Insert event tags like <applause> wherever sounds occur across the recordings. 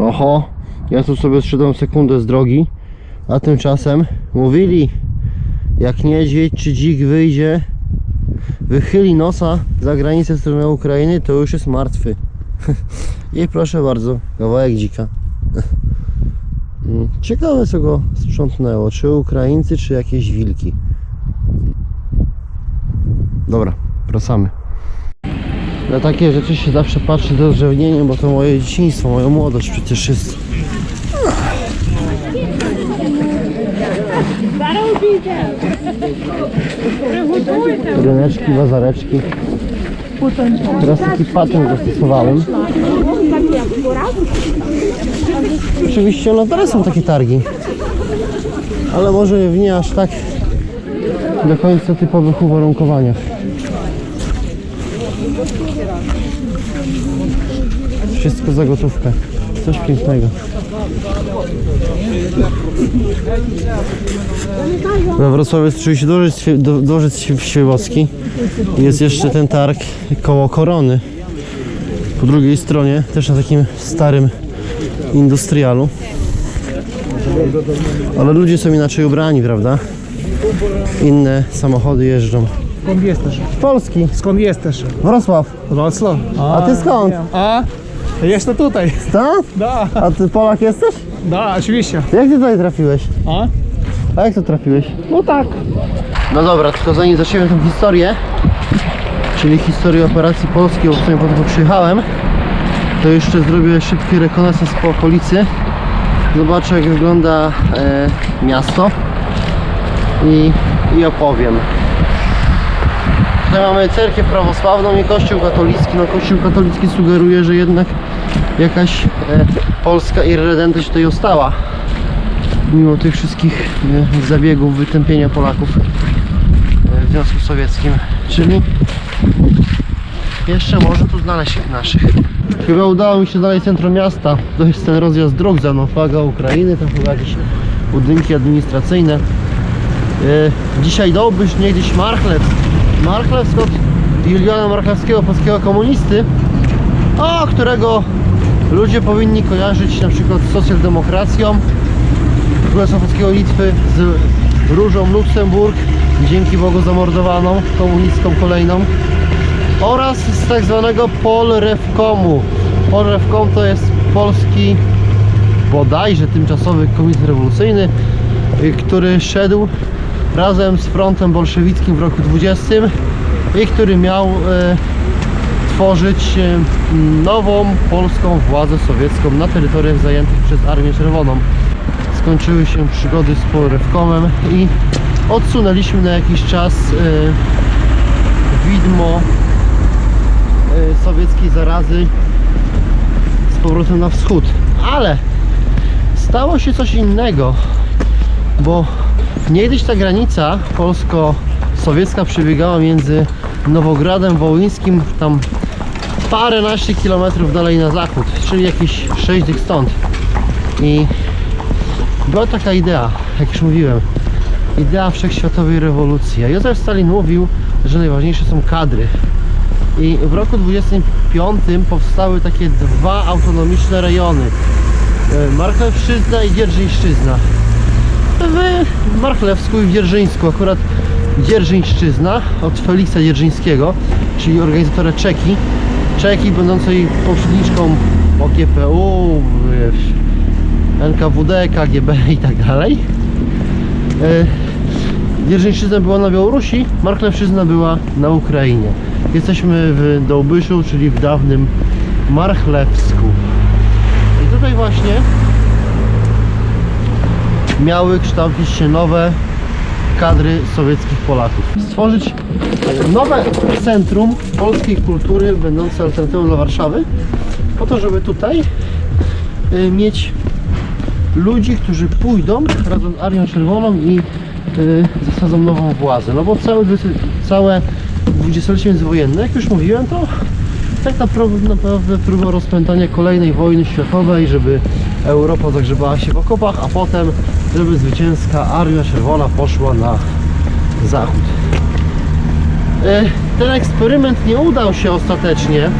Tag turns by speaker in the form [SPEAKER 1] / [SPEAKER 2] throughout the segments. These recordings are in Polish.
[SPEAKER 1] Oho, ja tu sobie zszedłem sekundę z drogi, a tymczasem mówili, jak niedźwiedź czy dzik wyjdzie, wychyli nosa za granicę w stronę Ukrainy, to już jest martwy. <laughs> I proszę bardzo, kawałek dzika. <laughs> Ciekawe co go sprzątnęło, czy Ukraińcy, czy jakieś wilki. Dobra, wracamy. Na takie rzeczy się zawsze patrzy z rozrzewnieniem, bo to moje dzieciństwo, moja młodość przecież jest. Ryneczki, bazareczki. Teraz taki patent zastosowałem. Oczywiście no teraz są takie targi. Ale może w nie aż tak do końca typowych uwarunkowaniach. Wszystko za gotówkę. Coś pięknego. We Wrocławiu jest oczywiście dworzec, dworzec świe- świebocki. Jest jeszcze ten targ koło Korony. Po drugiej stronie, też na takim starym industrialu. Ale ludzie są inaczej ubrani, prawda? Inne samochody jeżdżą.
[SPEAKER 2] Skąd jesteś?
[SPEAKER 1] Polski,
[SPEAKER 2] Skąd jesteś?
[SPEAKER 1] Wrocław.
[SPEAKER 2] Wrocław.
[SPEAKER 1] A ty skąd?
[SPEAKER 2] A? Jeszcze tutaj.
[SPEAKER 1] Stąd?
[SPEAKER 2] Da,
[SPEAKER 1] A ty Polak jesteś?
[SPEAKER 2] da, oczywiście.
[SPEAKER 1] Jak ty tutaj trafiłeś?
[SPEAKER 2] A?
[SPEAKER 1] A jak tu trafiłeś?
[SPEAKER 2] No tak.
[SPEAKER 1] No dobra, tylko zanim zaczniemy tą historię, czyli historię operacji polskiej, o której po prostu przyjechałem, to jeszcze zrobię szybki rekonesans po okolicy. Zobaczę jak wygląda e, miasto i, i opowiem. Tutaj mamy cerkiew prawosławną i kościół katolicki. No kościół katolicki sugeruje, że jednak jakaś e, polska irredentność tutaj ostała. Mimo tych wszystkich e, zabiegów wytępienia Polaków e, w Związku Sowieckim. Czyli jeszcze może tu znaleźć tych naszych. Chyba udało mi się znaleźć centrum miasta. To jest ten rozjazd dróg, za mną flaga Ukrainy, tam chyba jakieś budynki administracyjne. E, Dzisiaj dołbyś nie gdzieś Marchlew. Marchlew skąd Juliana Marchlewskiego, polskiego komunisty, o którego ludzie powinni kojarzyć na przykład z socjaldemokracją, Królestwa Polskiego Litwy z Różą Luksemburg, dzięki Bogu zamordowaną, komunistką kolejną oraz z tak zwanego Polrewkomu. Polrewkom to jest polski bodajże tymczasowy komitet rewolucyjny, który szedł razem z frontem bolszewickim w roku 20 i który miał e, tworzyć e, nową polską władzę sowiecką na terytoriach zajętych przez Armię Czerwoną. Skończyły się przygody z Polrewkomem i odsunęliśmy na jakiś czas e, widmo e, sowieckiej zarazy z powrotem na wschód. Ale stało się coś innego, bo niegdyś ta granica polsko-sowiecka przebiegała między Nowogradem Wołyńskim, tam paręnaście kilometrów dalej na zachód, czyli jakieś 6 dych stąd. I była taka idea, jak już mówiłem, idea wszechświatowej rewolucji. A Józef Stalin mówił, że najważniejsze są kadry. I w roku 25 powstały takie dwa autonomiczne rejony. E, Marchlewszczyzna i Dzierżyńszczyzna. W Marchlewsku i w Dzierżyńsku akurat Dzierżyńszczyzna od Feliksa Dzierżyńskiego, czyli organizatora Czeki. Czeki będącej poprzedniczką OGPU, NKWD, KGB i tak dalej. E, Dzierżyńszczyzna była na Białorusi, Marchlewszczyzna była na Ukrainie. Jesteśmy w Dołbyszu, czyli w dawnym Marchlewsku. I tutaj właśnie miały kształcić się nowe kadry sowieckich Polaków. Stworzyć nowe centrum polskiej kultury, będące alternatywą dla Warszawy, po to, żeby tutaj y, mieć ludzi, którzy pójdą razem z Armią Czerwoną i y, zasadzą nową władzę. No bo całe, całe dwudziestolecie międzywojenne, jak już mówiłem, to tak naprawdę, próba rozpętania kolejnej wojny światowej, żeby Europa zagrzebała się w okopach, a potem, żeby zwycięska Armia Czerwona poszła na zachód. E, Ten eksperyment nie udał się ostatecznie,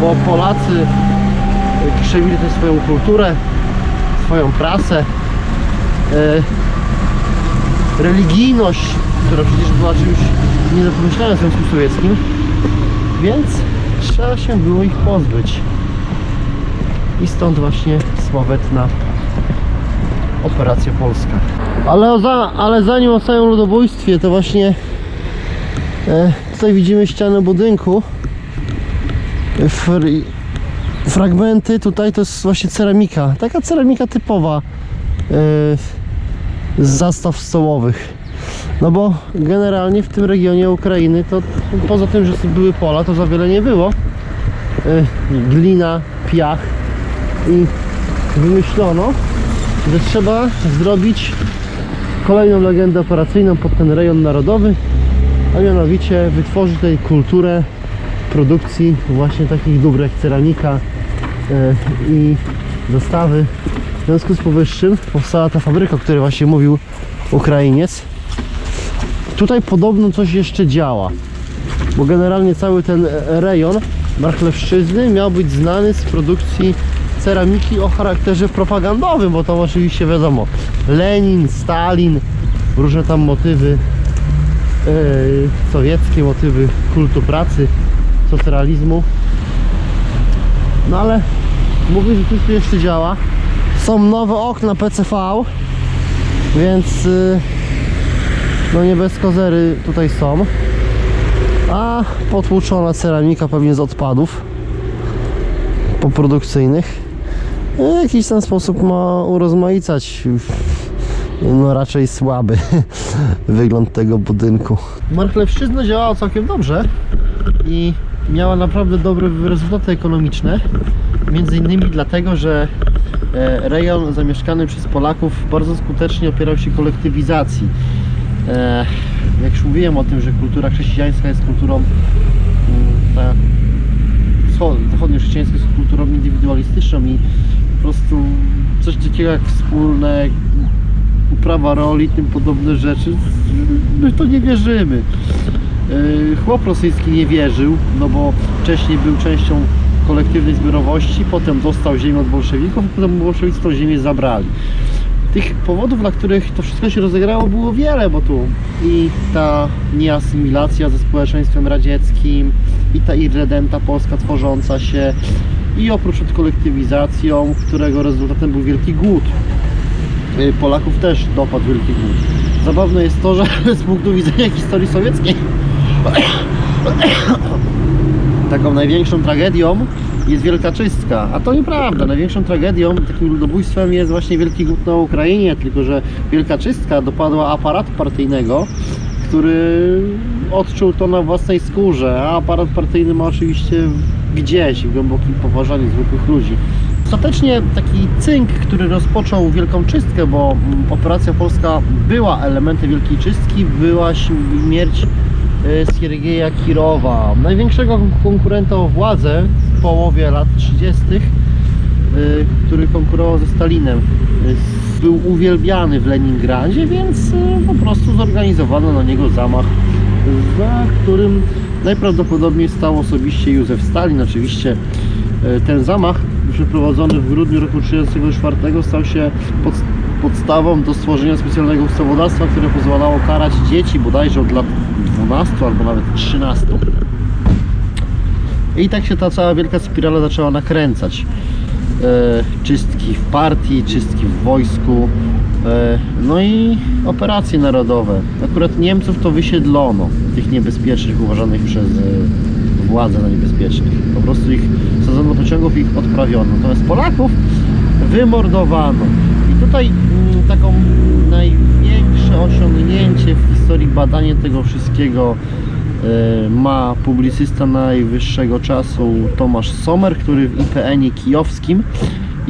[SPEAKER 1] bo Polacy krzewili też swoją kulturę, swoją prasę, e, religijność, która przecież była czymś nie do pomyślenia w Związku Sowieckim, więc trzeba się było ich pozbyć. I stąd właśnie sławetna Operacja Polska. Ale, za, ale zanim o całym ludobójstwie, to właśnie e, tutaj widzimy ścianę budynku. Fr- fragmenty tutaj to jest właśnie ceramika. Taka ceramika typowa e, z zastaw stołowych. No bo generalnie w tym regionie Ukrainy to poza tym, że były pola, to za wiele nie było. E, glina, piach i wymyślono, że trzeba zrobić kolejną legendę operacyjną pod ten rejon narodowy, a mianowicie wytworzyć tutaj kulturę produkcji właśnie takich dóbr jak ceramika e, i dostawy. W związku z powyższym powstała ta fabryka, o której właśnie mówił Ukrainiec. Tutaj podobno coś jeszcze działa, bo generalnie cały ten e, rejon Marchlewszczyzny miał być znany z produkcji ceramiki o charakterze propagandowym, bo to oczywiście wiadomo Lenin, Stalin, różne tam motywy e, sowieckie, motywy kultu pracy, socrealizmu. No ale mówię, że coś tu jeszcze działa. Są nowe okna PCV, więc y, no nie bez kozery tutaj są. A potłuczona ceramika pewnie z odpadów poprodukcyjnych. W jakiś ten sposób ma urozmaicać no raczej słaby <laughs> wygląd tego budynku. Marchlewszczyzna działała całkiem dobrze i miała naprawdę dobre rezultaty ekonomiczne. Między innymi dlatego, że e, rejon zamieszkany przez Polaków bardzo skutecznie opierał się kolektywizacji. E, Jak już mówiłem o tym, że kultura chrześcijańska jest kulturą mm, ta zachodnio-chrześcijańska jest kulturą indywidualistyczną i po prostu coś takiego jak wspólne uprawa roli, tym podobne rzeczy, my to nie wierzymy. Yy, Chłop rosyjski nie wierzył, no bo wcześniej był częścią kolektywnej zbiorowości, potem dostał ziemię od bolszewików, potem bolszewicy tą ziemię zabrali. Tych powodów, dla których to wszystko się rozegrało, było wiele, bo tu i ta nieasymilacja ze społeczeństwem radzieckim, i ta irredenta polska tworząca się, i oprócz przed kolektywizacją, którego rezultatem był wielki głód. Y, Polaków też dopadł wielki głód. Zabawne jest to, że <laughs> z punktu widzenia historii sowieckiej <coughs> taką największą tragedią jest wielka czystka, a to nieprawda. Największą tragedią, takim ludobójstwem jest właśnie wielki głód na Ukrainie, tylko że wielka czystka dopadła aparatu partyjnego, który odczuł to na własnej skórze, a aparat partyjny ma oczywiście gdzieś w głębokim poważaniu zwykłych ludzi. Ostatecznie taki cynk, który rozpoczął wielką czystkę, bo operacja polska była elementem wielkiej czystki, była śmierć e, Siergieja Kirowa, największego konkurenta o władzę połowie lat 30., e, który konkurował ze Stalinem. E, Był uwielbiany w Leningradzie, więc e, po prostu zorganizowano na niego zamach, za którym najprawdopodobniej stał osobiście Józef Stalin. Oczywiście ten zamach przeprowadzony w grudniu roku 1934 stał się pod, podstawą do stworzenia specjalnego ustawodawstwa, które pozwalało karać dzieci bodajże od lat 12 albo nawet 13. I tak się ta cała wielka spirala zaczęła nakręcać. E, czystki w partii, czystki w wojsku, e, no i operacje narodowe. Akurat Niemców to wysiedlono, tych niebezpiecznych, uważanych przez e, władze za niebezpiecznych. Po prostu ich sadzono pociągów i ich odprawiono. Natomiast Polaków wymordowano. I tutaj mm, taką największe osiągnięcie w historii badania tego wszystkiego ma publicysta najwyższego czasu Tomasz Sommer, który w IPN-ie kijowskim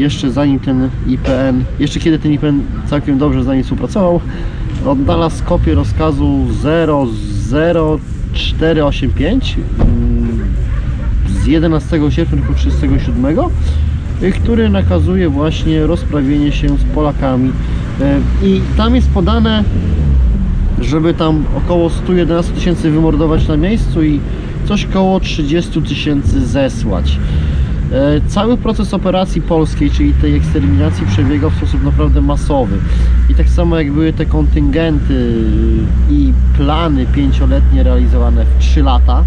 [SPEAKER 1] jeszcze zanim ten IPN, jeszcze kiedy ten IPN całkiem dobrze z nami współpracował, odnalazł kopię rozkazu 00485 mm, z 11 sierpnia roku 1937, y, który nakazuje właśnie rozprawienie się z Polakami. Y, I tam jest podane, żeby tam około 111 tysięcy wymordować na miejscu i coś koło 30 tysięcy zesłać. E, Cały proces operacji polskiej, czyli tej eksterminacji przebiegał w sposób naprawdę masowy. I tak samo jak były te kontyngenty i plany pięcioletnie realizowane w 3 lata,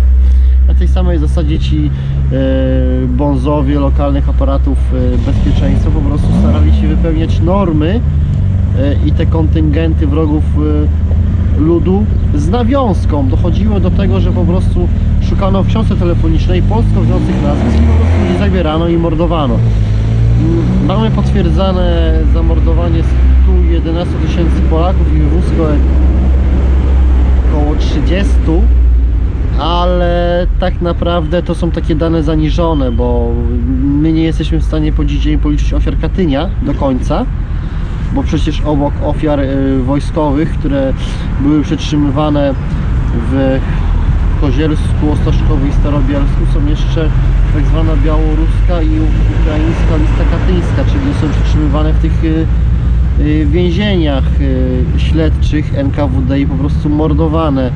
[SPEAKER 1] na tej samej zasadzie ci e, bonzowie lokalnych aparatów e, bezpieczeństwa po prostu starali się wypełniać normy e, i te kontyngenty wrogów e, ludu z nawiązką. Dochodziło do tego, że po prostu szukano w książce telefonicznej polskowodzących nazwisk i po prostu ludzi zabierano i mordowano. Mamy potwierdzane zamordowanie 111 tysięcy Polaków i wywózko około 30 ale tak naprawdę to są takie dane zaniżone, bo my nie jesteśmy w stanie po dziś dzień policzyć ofiar Katynia do końca, bo przecież obok ofiar y, wojskowych, które były przetrzymywane w Kozielsku, Ostaszkowie i Starobielsku są jeszcze tak zwana białoruska i ukraińska lista katyńska, czyli są przetrzymywane w tych y, y, więzieniach śledczych NKWD i po prostu mordowane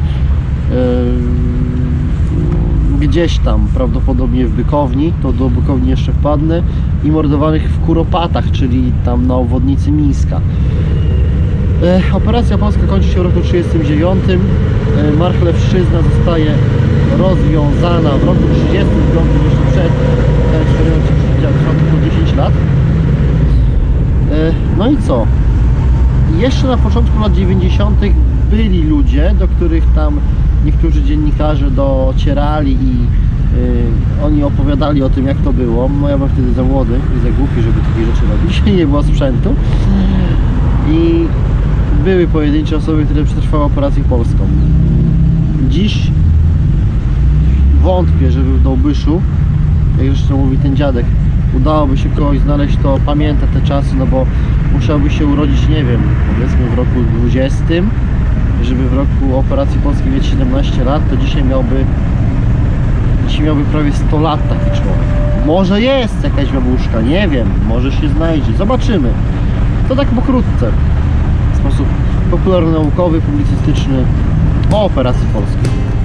[SPEAKER 1] gdzieś tam, prawdopodobnie w Bykowni, to do Bykowni jeszcze wpadnę, i mordowanych w Kuropatach, czyli tam na obwodnicy Mińska. E, Operacja polska kończy się w roku 1939. E, Marchlewszczyzna zostaje rozwiązana w roku 1935, jeszcze przed ten eksperyment trwał tylko 10 lat. E, No i co? Jeszcze na początku lat 90. byli ludzie, do których tam niektórzy dziennikarze docierali i y, oni opowiadali o tym, jak to było. No ja byłem wtedy za młody i za głupi, żeby takie rzeczy robić. <laughs> Nie było sprzętu. I były pojedyncze osoby, które przetrwały operację polską. Dziś wątpię, żeby w Dołbyszu, jak zresztą mówi ten dziadek, udałoby się kogoś znaleźć, to pamięta te czasy, no bo musiałby się urodzić, nie wiem, powiedzmy w roku 20, żeby w roku operacji polskiej mieć 17 lat, to dzisiaj miałby dzisiaj miałby prawie 100 lat taki człowiek. Może jest jakaś babuszka, nie wiem, może się znajdzie, zobaczymy. To tak pokrótce, w sposób popularno-naukowy, publicystyczny o operacji polskiej.